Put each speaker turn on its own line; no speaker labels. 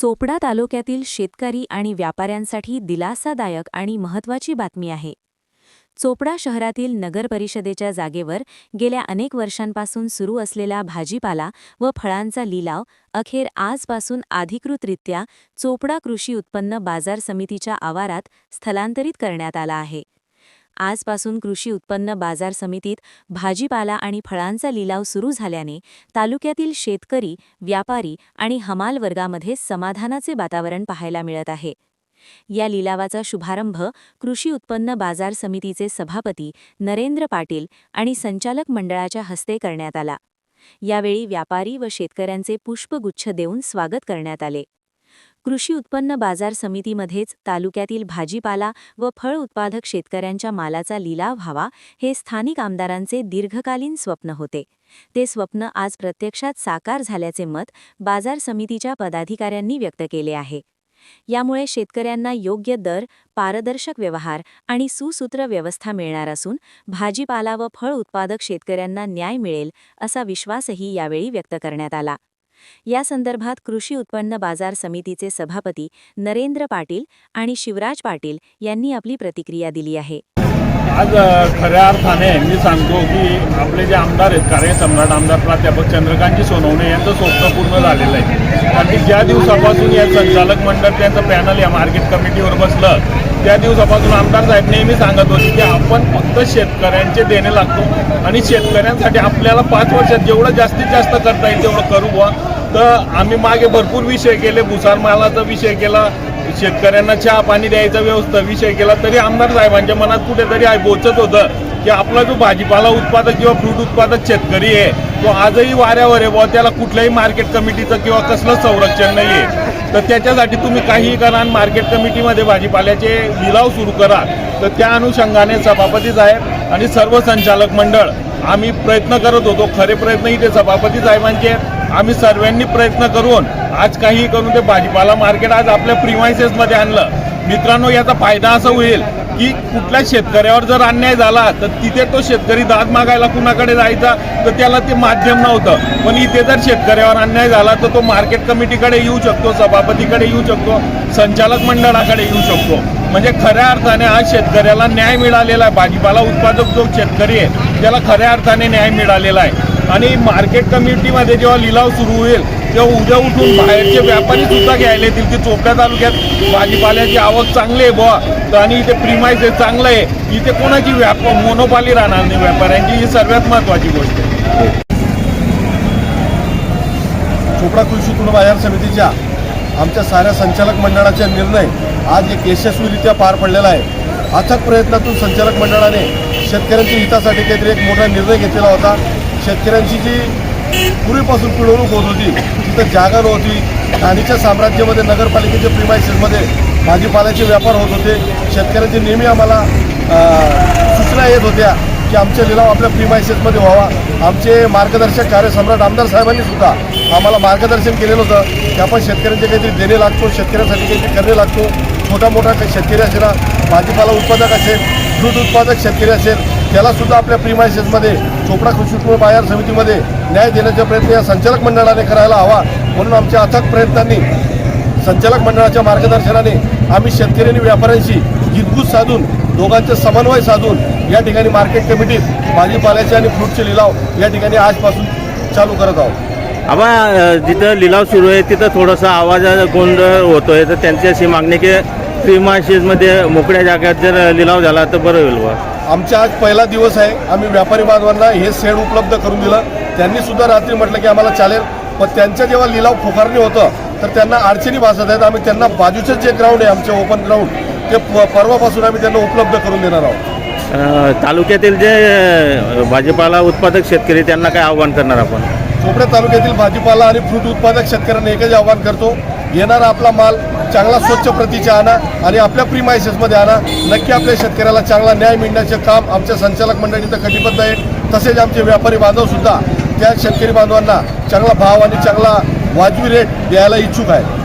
चोपडा तालुक्यातील शेतकरी आणि व्यापाऱ्यांसाठी दिलासादायक आणि महत्त्वाची बातमी आहे. चोपडा शहरातील नगर परिषदेच्या जागेवर गेल्या अनेक वर्षांपासून सुरू असलेला भाजीपाला व फळांचा लिलाव अखेर आजपासून अधिकृतरित्या चोपडा कृषी उत्पन्न बाजार समितीच्या आवारात स्थलांतरित करण्यात आला आहे. आजपासून कृषी उत्पन्न बाजार समितीत भाजीपाला आणि फळांचा लिलाव सुरू झाल्याने तालुक्यातील शेतकरी व्यापारी आणि हमाल वर्गामध्ये समाधानाचे वातावरण पाहायला मिळत आहे. या लिलावाचा शुभारंभ कृषी उत्पन्न बाजार समितीचे सभापती नरेंद्र पाटील आणि संचालक मंडळाच्या हस्ते करण्यात आला. यावेळी व्यापारी व शेतकऱ्यांचे पुष्पगुच्छ देऊन स्वागत करण्यात आले. कृषी उत्पन्न बाजार समितीमध्येच तालुक्यातील भाजीपाला व फळ उत्पादक शेतकऱ्यांच्या मालाचा लिलाव व्हावा हे स्थानिक आमदारांचे दीर्घकालीन स्वप्न होते. ते स्वप्न आज प्रत्यक्षात साकार झाल्याचे मत बाजार समितीच्या पदाधिकाऱ्यांनी व्यक्त केले आहे. यामुळे शेतकऱ्यांना योग्य दर पारदर्शक व्यवहार आणि सुसूत्र व्यवस्था मिळणार असून भाजीपाला व फळ उत्पादक शेतकऱ्यांना न्याय मिळेल असा विश्वासही यावेळी व्यक्त करण्यात आला. या संदर्भात कृषी उत्पन्न बाजार समितीचे सभापती नरेंद्र पाटील आणि शिवराज पाटील यांनी आपली प्रतिक्रिया दिली आहे.
आज खऱ्या अर्थाने मी सांगतो की आपले जे आमदार आहेत कार्यसम्राट आमदार प्राध्यापक चंद्रकांतजी सोनवणे यांचं स्वप्न पूर्ण झालेलं आहे. आणि ज्या दिवसापासून या संचालक मंडळ त्यांचं पॅनल या मार्केट कमिटीवर बसलं त्या दिवसापासून आमदार साहेब नेहमी सांगत होते की आपण फक्त शेतकऱ्यांचे देणे लागतो आणि शेतकऱ्यांसाठी आपल्याला पाच वर्षात जेवढं जास्तीत जास्त करता येईल तेवढं करू बुवा. तर आम्ही मागे भरपूर विषय केले भुसारमालाचा विषय केला शेतकऱ्यांना चहा पाणी द्यायचा व्यवस्था विषय केला तरी आमदार साहेबांच्या मनात कुठेतरी बोचत होतं की आपला जो भाजीपाला उत्पादक किंवा फ्रूट उत्पादक शेतकरी आहे तो आजही वाऱ्यावर आहे बुवा त्याला कुठल्याही मार्केट कमिटीचं किंवा कसलंच संरक्षण नाही आहे तर त्याच्यासाठी तुम्ही काहीही करा आणि मार्केट कमिटीमध्ये भाजीपाल्याचे लिलाव सुरू करा तर त्या अनुषंगाने सभापती साहेब आणि सर्व संचालक मंडळ आम्ही प्रयत्न करत होतो खरे प्रयत्न इथे सभापती साहेबांचे आहेत. आम्ही सर्वांनी प्रयत्न करून आज काही करून ते भाजीपाला मार्केट आज आपल्या प्रिमायसेसमध्ये आणलं. मित्रांनो याचा फायदा असा होईल की कुठल्या शेतकऱ्यावर जर अन्याय झाला तर तिथे तो शेतकरी दाद मागायला कुणाकडे जायचा? तर त्याला ते माध्यम नव्हतं. पण इथे जर शेतकऱ्यावर अन्याय झाला तर तो मार्केट कमिटीकडे येऊ शकतो सभापतीकडे येऊ शकतो संचालक मंडळाकडे येऊ शकतो. म्हणजे खऱ्या अर्थाने आज शेतकऱ्याला न्याय मिळालेला आहे. भाजीपाला उत्पादक जो शेतकरी आहे त्याला खऱ्या अर्थाने न्याय मिळालेला आहे. आणि मार्केट कमिटीमध्ये जेव्हा लिलाव सुरू होईल तेव्हा उद्या उठून बाहेरचे व्यापारी सुद्धा घ्यायला येतील की चोपड्या तालुक्यात भाजीपाल्याची आवक चांगली आहे बुवा. तर आणि इथे प्रिमाईज आहे चांगलं आहे. इथे कोणाची व्याप मोनोपाली राहणार नाही व्यापाऱ्यांची. ही सर्वात महत्त्वाची गोष्ट आहे.
चोपडा कृषी उत्पन्न बाजार समितीच्या आमच्या साऱ्या संचालक मंडळाचा निर्णय आज एक यशस्वीरित्या पार पडलेला आहे. अथक प्रयत्नातून संचालक मंडळाने शेतकऱ्यांच्या हितासाठी काहीतरी एक मोठा निर्णय घेतलेला होता. शेतकऱ्यांची जी पूर्वीपासून पिळवणूक होत होती तिथं जागा नव्हती. खाणीच्या साम्राज्यामध्ये नगरपालिकेच्या प्रिमायसेसमध्ये भाजीपाल्याचे व्यापार होत होते. शेतकऱ्यांचे नेहमी आम्हाला सूचना येत होत्या की आमचे लिलाव आपल्या प्रिमायसेसमध्ये व्हावा. आमचे मार्गदर्शक कार्यसम्राट आमदार साहेबांनी सुद्धा आम्हाला मार्गदर्शन केलेलं होतं. की आपण शेतकऱ्यांचे काहीतरी देणे लागतो शेतकऱ्यांसाठी काहीतरी करणे लागतो. छोटा मोठा शेतकरी असेल ना, भाजीपाला उत्पादक असेल दूध उत्पादक शेतकरी असेल त्याला सुद्धा आपल्या प्रिमायसेसमध्ये चोपडा कृषी उत्पन्न बाजार समितीमध्ये न्याय देण्याचा प्रयत्न या संचालक मंडळाने करायला हवा. म्हणून आमच्या अथक प्रयत्नांनी संचालक मंडळाच्या मार्गदर्शनाने आम्ही शेतकरी आणि व्यापाऱ्यांशी हितगुज साधून दोघांचे समन्वय साधून या ठिकाणी मार्केट कमिटीत भाजीपाल्याचे आणि फ्रूटचे लिलाव या ठिकाणी आजपासून चालू करत आहोत.
आबा जिथं लिलाव सुरू आहे तिथं थोडासा आवाज गोंधळ होतोय. तर त्यांची अशी मागणी की मध्ये मोकळ्या जागेत जर लिलाव झाला तर बरं होईल बा
आमचा आज पहिला दिवस आहे. आम्ही व्यापारी बांधवांना हे शेड उपलब्ध करून दिलं. त्यांनी सुद्धा रात्री म्हटलं की आम्हाला चालेल. पण त्यांच्या जेव्हा लिलाव फुकारणी होतं तर त्यांना अडचणी भासत आहेत. आम्ही त्यांना बाजूचं जे ग्राउंड आहे आमचे ओपन ग्राउंड ते परवापासून आम्ही त्यांना उपलब्ध करून देणार आहोत.
तालुक्यातील जे भाजीपाला उत्पादक शेतकरी त्यांना काय आव्हान करणार आपण?
चोपड्या तालुक्यातील भाजीपाला आणि फ्रूट उत्पादक शेतकऱ्यांना एकच आवाहन करतो. येणारा आपला माल चांगला स्वच्छ प्रतीचा आणा आणि आपल्या प्रिमायसेसमध्ये आणा. नक्की आपल्या शेतकऱ्याला चांगला न्याय मिळण्याचे काम आमच्या संचालक मंडळी कटिबद्ध आहे. तसेच आमचे व्यापारी बांधवसुद्धा त्या शेतकरी बांधवांना चांगला भाव आणि चांगला वाजवी रेट द्यायला इच्छुक आहे